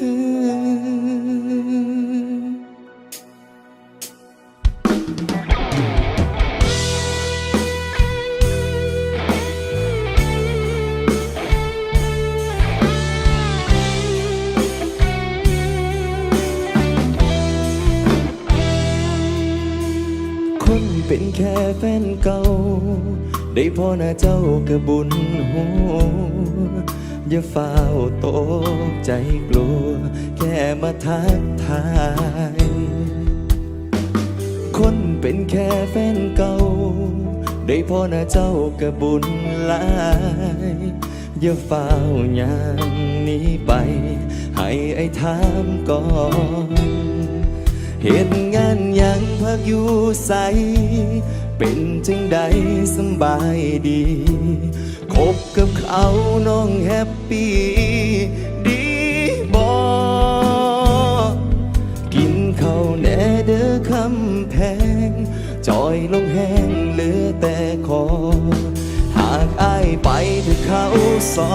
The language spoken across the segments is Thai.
คนเป็นแค่แฟนเก่า ได้พอหน้าเจ้ากระบุญหัว อย่าเฝ้าตกใจกลัว แค่มาทักทาย คนเป็นแค่แฟนเก่า ได้พอหน้าเจ้ากระบุญหลายอย่าเฝ้าอย่างนี้ไป ให้ไอ้ถามก่อน เหตุงานยังพักอยู่ใส เป็นจังใดสบายดี คบกับเขาน้องแฮปปี้ดีบอกินข้าวแน่เด้อคำแพง จอยลงแห้งเหลือแต่คอ หากอายไปเธอเขาสอ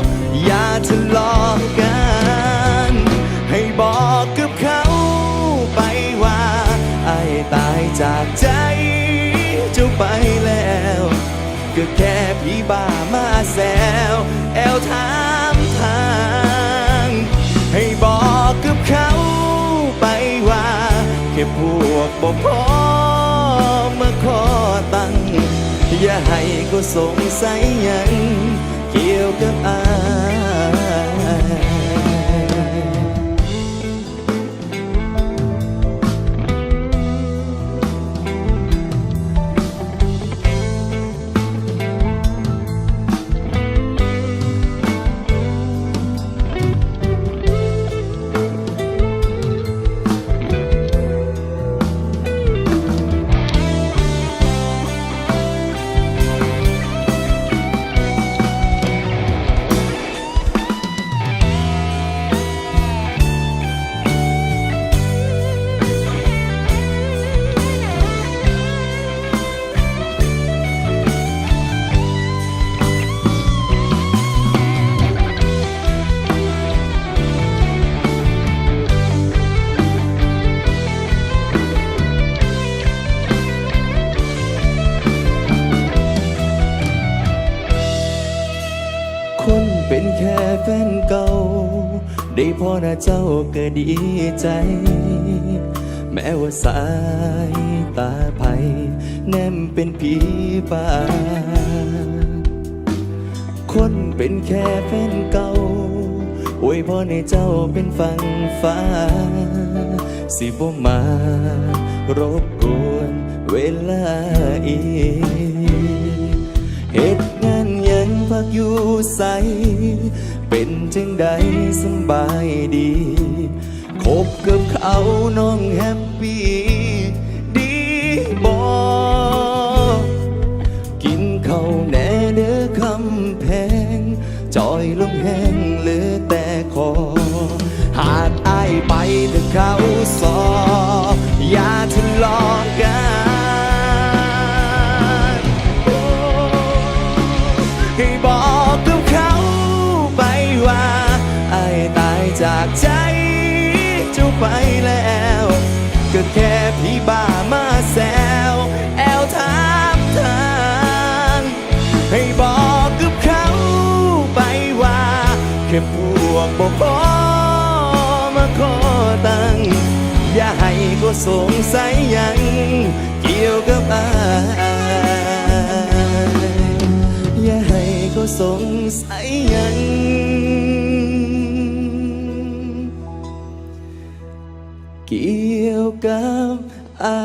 บอย่าทะเลาะกัน ตายจากใจ เจ้าไปแล้ว ก็แค่พี่บ้ามาแซวแอลถามทาง ให้บอกกับเขาไปว่า แค่พวกบ่พอมาขอตังอย่าให้ก็สงสัยยัง เกี่ยวกับอาย เป็นแค่แฟนเก่า ได้พอหน้าเจ้าก็ดีใจ แม้ว่าสายตาไผแนมเป็นผีป่า คนเป็นแค่แฟนเก่าอวยพรให้เจ้าเป็นฝั่งฟ้า สิบ่มารบกวนเวลาอีกเหตุงานยังพักอยู่สเป็น จังใดสบายดี คบกับเขาน้องแฮปปี้ดีบอกินเขาแหน่เด้อคำแพงจอยลงแห้งเหลือแต่คอ หากอายไปถ้าเขาสอบอย่าทะเลาะกัน ค่พวกบอกพอมาขอตังอย่าให้ก็สงสัยยังเกี่ยวกับอายอย่าให้ก็สงสัยยังเกี่ยวกับอา